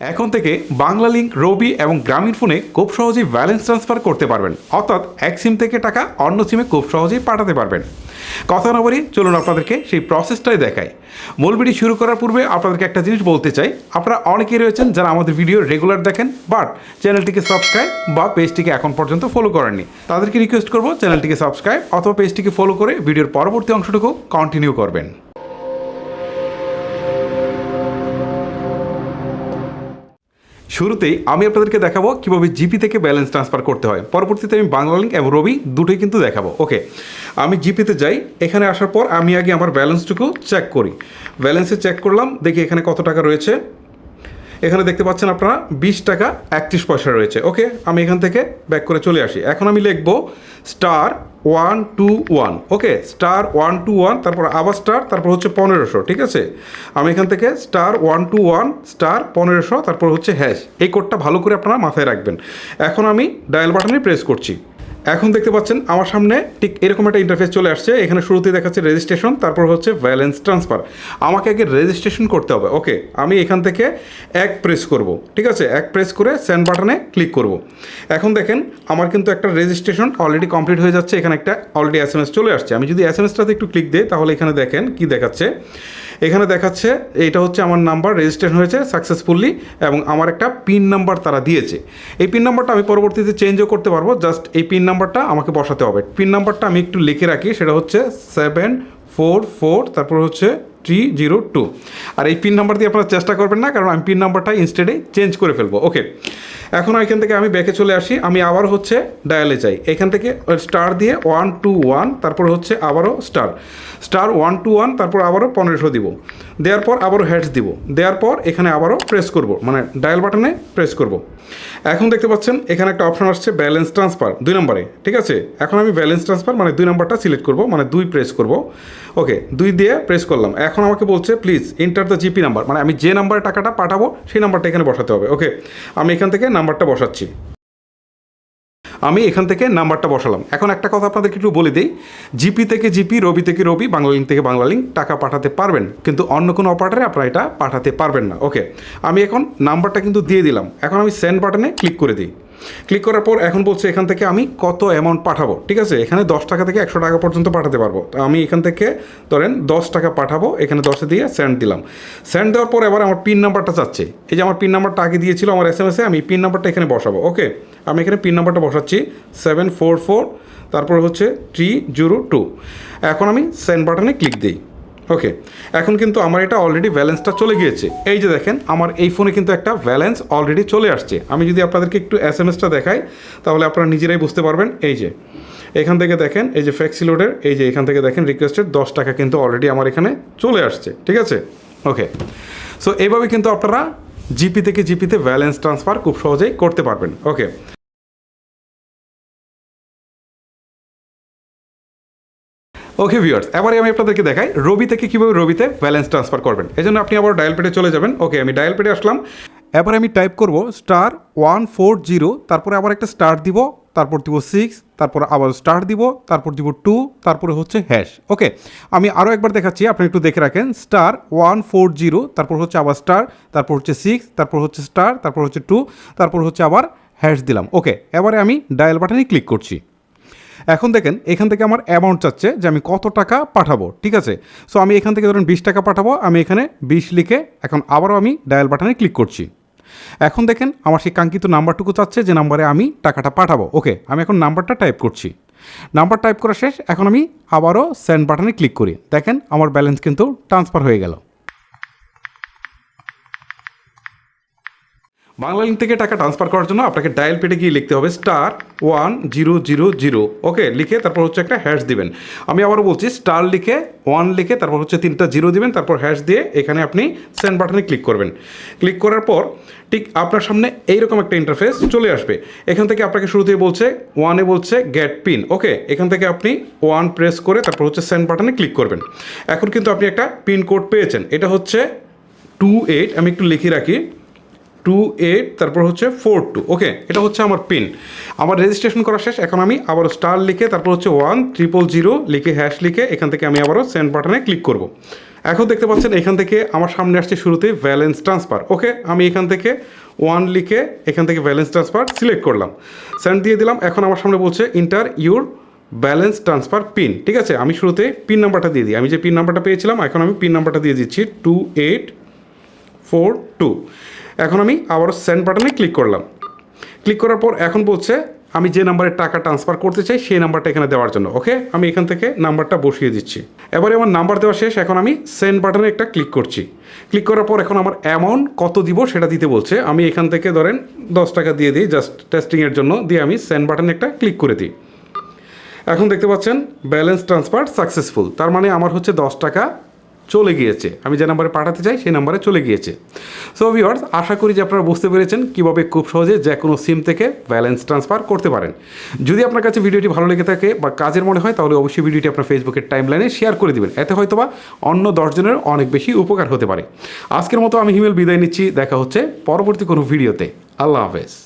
এখন থেকে বাংলা লিঙ্ক রবি এবং গ্রামীণ ফোনে খুব সহজেই ব্যালেন্স ট্রান্সফার করতে পারবেন। অর্থাৎ এক সিম থেকে টাকা অন্য সিমে খুব সহজেই পাঠাতে পারবেন। কথা না বলি চলুন আপনাদেরকে সেই প্রসেসটাই দেখাই। মূল ভিডিও শুরু করার পূর্বে আপনাদেরকে একটা জিনিস বলতে চাই। আপনারা অনেকেই রয়েছেন যারা আমাদের ভিডিও রেগুলার দেখেন বাট চ্যানেলটিকে সাবস্ক্রাইব বা পেজটিকে এখন পর্যন্ত ফলো করেননি। তাদেরকে রিকোয়েস্ট করব চ্যানেলটিকে সাবস্ক্রাইব অথবা পেজটিকে ফলো করে ভিডিওর পরবর্তী অংশটুকু কন্টিনিউ করবেন। শুরুতেই আমি আপনাদেরকে দেখাবো কীভাবে জিপি থেকে ব্যালেন্স ট্রান্সফার করতে হয়। পরবর্তীতে আমি বাংলা লিঙ্ক এবং রবি দুটোই কিন্তু দেখাবো। ওকে, আমি জিপিতে যাই। এখানে আসার পর আমি আগে আমার ব্যালেন্সটুকু চেক করি। ব্যালেন্সে চেক করলাম, দেখি এখানে কত টাকা রয়েছে। এখানে দেখতে পাচ্ছেন আপনারা বিশ টাকা একত্রিশ পয়সা রয়েছে। ওকে, আমি এখান থেকে ব্যাক করে চলে আসি। এখন আমি লিখব star one two one. Okay, star one two one, তারপর আবার স্টার, তারপর হচ্ছে পনেরোশো, ঠিক আছে? আমি এখান থেকে star one two one, star পনেরোশো, তারপর হচ্ছে হ্যাশ। এই কোডটা ভালো করে আপনারা মাথায় রাখবেন। এখন আমি ডায়াল বাটনে প্রেস করছি। এখন দেখতে পাচ্ছেন আমার সামনে ঠিক এরকম একটা ইন্টারফেস চলে আসছে। এখানে শুরুতেই দেখাচ্ছে রেজিস্ট্রেশন তারপর হচ্ছে ব্যালেন্স ট্রান্সফার আমাকে আগে রেজিস্ট্রেশন করতে হবে। ওকে আমি এখান থেকে এক প্রেস করব। ঠিক আছে? এক প্রেস করে সেন্ড বাটনে ক্লিক করব। এখন দেখেন, আমার কিন্তু একটা রেজিস্ট্রেশন অলরেডি কমপ্লিট হয়ে যাচ্ছে। এখানে একটা অলরেডি এস চলে আসছে। আমি যদি এস এসটাতে একটু ক্লিক দিই, তাহলে এখানে দেখেন কি দেখাচ্ছে। এখানে দেখাচ্ছে, এইটা হচ্ছে আমার নাম্বার রেজিস্ট্রেশন হয়েছে সাকসেসফুলি এবং আমার একটা পিন নাম্বার তারা দিয়েছে। এই পিন নাম্বারটা আমি পরবর্তীতে চেঞ্জও করতে পারব জাস্ট এই পিন নাম্বারটা আমাকে বসাতে হবে। পিন নাম্বারটা আমি একটু লিখে রাখি, সেটা হচ্ছে সেভেন ফোর ফোর তারপর হচ্ছে থ্রি জিরো টু আর এই পিন নাম্বার দিয়ে আপনারা চেষ্টা করবেন না, কারণ আমি পিন নাম্বারটা ইনস্টেডে চেঞ্জ করে ফেলব। ওকে এখন এখান থেকে আমি ব্যাকে চলে আসি, আমি আবার হচ্ছে ডায়ালে যাই। এখান থেকে স্টার দিয়ে ওয়ান টু ওয়ান তারপর হচ্ছে আবারও star star one two one তারপর আবারও পনেরোশো দিব। দেওয়ার পর আবারও হ্যাডস দিব। দেওয়ার পর এখানে আবারও প্রেস করব মানে ডায়াল বাটনে প্রেস করব। এখন দেখতে পাচ্ছেন, এখানে একটা অপশন আসছে ব্যালেন্স ট্রান্সফার দুই নম্বরে, ঠিক আছে? এখন আমি ব্যালেন্স ট্রান্সফার মানে দুই নম্বরটা সিলেক্ট করব মানে দুই প্রেস করব। ওকে দুই দিয়ে প্রেস করলাম। এখন আমাকে বলছে please enter the GP number মানে আমি যে নাম্বারে টাকাটা পাঠাবো, সেই নাম্বারটা এখানে বসাতে হবে। ওকে আমি এখান থেকে নাম্বারটা বসাচ্ছি। আমি এখান থেকে নাম্বারটা বসালাম। এখন একটা কথা আপনাদেরকে একটু বলে দিই। জিপি থেকে জিপি রবি থেকে রবি বাংলা লিঙ্ক থেকে বাংলা লিঙ্ক টাকা পাঠাতে পারবেন। কিন্তু অন্য কোনো অপারেটারে আপনারা এটা পাঠাতে পারবেন না। ওকে আমি এখন নাম্বারটা কিন্তু দিয়ে দিলাম। এখন আমি সেন্ড বাটনে ক্লিক করে দিই। ক্লিক করার পর এখন বলছে এখান থেকে আমি কত অ্যামাউন্ট পাঠাবো, ঠিক আছে? এখানে দশ টাকা থেকে একশো টাকা পর্যন্ত পাঠাতে পারব। তো আমি এখান থেকে ধরেন দশ টাকা পাঠাবো, এখানে দশে দিয়ে সেন্ড দিলাম। সেন্ড দেওয়ার পর এবার আমার পিন নাম্বারটা চাচ্ছে। এই যে আমার পিন নাম্বারটা আগে দিয়েছিল আমার এস এম এসে আমি পিন নাম্বারটা এখানে বসাবো ওকে আমি এখানে পিন নাম্বারটা বসাচ্ছি সেভেন ফোর ফোর তারপর হচ্ছে থ্রি জিরো টু এখন আমি সেন্ড বাটনে ক্লিক দিই। ওকে এখন কিন্তু আমার এটা অলরেডি ব্যালেন্সটা চলে গিয়েছে। এই যে দেখেন, আমার এই ফোনে কিন্তু একটা ব্যালেন্স অলরেডি চলে আসছে। আমি যদি আপনাদেরকে একটু এস এম এসটা দেখাই, তাহলে আপনারা নিজেরাই বুঝতে পারবেন। এই যে, এখান থেকে দেখেন, এই যে ফ্যাক্সি লোডের এই যে এখান থেকে দেখেন রিকোয়েস্টেড দশ টাকা কিন্তু অলরেডি আমার এখানে চলে আসছে। ঠিক আছে? ওকে সো এইভাবে কিন্তু আপনারা জিপি থেকে জিপিতে ব্যালেন্স ট্রান্সফার খুব সহজেই করতে পারবেন। ওকে ওকে ভিউয়ার্স এবারে আমি আপনাদেরকে দেখাই রবি থেকে কীভাবে রবিতে ব্যালেন্স ট্রান্সফার করবেন। এই জন্য আপনি আবার ডায়াল পেটে চলে যাবেন। ওকে আমি ডায়াল পেটে আসলাম। এবার আমি টাইপ করব স্টার ওয়ান ফোর জিরো তারপরে আবার একটা স্টার দিব, তারপর দিব সিক্স তারপর আবার স্টার দিব, তারপর দিব টু তারপরে হচ্ছে হ্যাশ ওকে আমি আরও একবার দেখাচ্ছি, আপনি একটু দেখে রাখেন স্টার ওয়ান ফোর জিরো তারপর হচ্ছে আবার স্টার তারপর হচ্ছে সিক্স তারপর হচ্ছে স্টার তারপর হচ্ছে টু তারপর হচ্ছে আবার হ্যাশ দিলাম। ওকে এবারে আমি ডায়াল বাটনে ক্লিক করছি। এখন দেখেন, এখান থেকে আমার অ্যামাউন্ট চাচ্ছে যে আমি কত টাকা পাঠাবো, ঠিক আছে? সো আমি এখান থেকে ধরুন বিশ টাকা পাঠাবো, আমি এখানে বিশ লিখে এখন আবারও আমি ডায়াল বাটনে ক্লিক করছি। এখন দেখেন, আমার সেই কাঙ্ক্ষিত নাম্বারটুকু চাচ্ছে যে নাম্বারে আমি টাকাটা পাঠাবো। ওকে আমি এখন নাম্বারটা টাইপ করছি। নাম্বার টাইপ করা শেষ, এখন আমি আবারও সেন্ড বাটনে ক্লিক করি। দেখেন, আমার ব্যালেন্স কিন্তু ট্রান্সফার হয়ে গেল। বাংলা লিঙ্ক থেকে টাকা ট্রান্সফার করার জন্য আপনাকে ডায়াল পেটে গিয়ে লিখতে হবে star one zero zero zero okay লিখে তারপর হচ্ছে একটা হ্যাশ দিবেন। আমি আবারও বলছি স্টার লিখে ওয়ান লিখে, তারপর হচ্ছে তিনটা জিরো দিবেন, তারপর হ্যাশ দিয়ে এখানে আপনি সেন্ড বাটনে ক্লিক করবেন। ক্লিক করার পর ঠিক আপনার সামনে এইরকম একটা ইন্টারফেস চলে আসবে। এখান থেকে আপনাকে শুরুতেই বলছে ওয়ানে বলছে গেট পিন ওকে এখান থেকে আপনি ওয়ান প্রেস করে তারপর হচ্ছে সেন্ড বাটনে ক্লিক করবেন। এখন কিন্তু আপনি একটা পিন কোড পেয়েছেন। এটা হচ্ছে টু এইট আমি একটু লিখে রাখি। টু এইট তারপর হচ্ছে ফোর টু ওকে এটা হচ্ছে আমার পিন আমার রেজিস্ট্রেশন করা শেষ, এখন আমি আবারও স্টার লিখে, তারপর হচ্ছে ওয়ান ট্রিপল জিরো লিখে হ্যাশ লিখে, এখান থেকে আমি আবারও সেন্ড বাটনে ক্লিক করব। এখন দেখতে পাচ্ছেন, এখান থেকে আমার সামনে আসছে শুরুতেই ব্যালেন্স ট্রান্সফার ওকে আমি এখান থেকে ওয়ান লিখে, এখান থেকে ব্যালেন্স ট্রান্সফার সিলেক্ট করলাম। সেন্ড দিয়ে দিলাম, এখন আমার সামনে বলছে enter your balance transfer pin ঠিক আছে, আমি শুরুতে পিন নাম্বারটা দিয়ে দিই। আমি যে পিন নাম্বারটা পেয়েছিলাম, এখন আমি পিন নাম্বারটা দিয়ে দিচ্ছি টু এইট ফোর টু এখন আমি আবারও সেন্ড বাটনে ক্লিক করলাম। ক্লিক করার পর এখন বলছে, আমি যে নাম্বারে টাকা ট্রান্সফার করতে চাই, সেই নাম্বারটা এখানে দেওয়ার জন্য ওকে আমি এখান থেকে নাম্বারটা বসিয়ে দিচ্ছি। এবারে আমার নাম্বার দেওয়া শেষ, এখন আমি সেন্ড বাটনে একটা ক্লিক করছি। ক্লিক করার পর এখন আমার অ্যামাউন্ট কত দিব সেটা দিতে বলছে। আমি এখান থেকে ধরেন দশ টাকা দিয়ে দিই জাস্ট টেস্টিংয়ের জন্য দিয়ে আমি সেন্ড বাটনে একটা ক্লিক করে দিই। এখন দেখতে পাচ্ছেন ব্যালেন্স ট্রান্সফার সাকসেসফুল তার মানে আমার হচ্ছে দশ টাকা চলে গিয়েছে। আমি যে নাম্বারে পাঠাতে চাই, সেই নাম্বারে চলে গিয়েছে। সো ভিওয়ার্স আশা করি যে আপনারা বুঝতে পেরেছেন কীভাবে খুব সহজে যে কোনো সিম থেকে ব্যালেন্স ট্রান্সফার করতে পারেন। যদি আপনার কাছে ভিডিওটি ভালো লেগে থাকে বা কাজের মনে হয়, তাহলে অবশ্যই ভিডিওটি আপনার ফেসবুকের টাইম লাইনে শেয়ার করে দিবেন। এতে হয়তোবা অন্য দশজনের অনেক বেশি উপকার হতে পারে। আজকের মতো আমি হিমেল বিদায় নিচ্ছি। দেখা হচ্ছে পরবর্তী কোনো ভিডিওতে। আল্লাহ হাফেজ।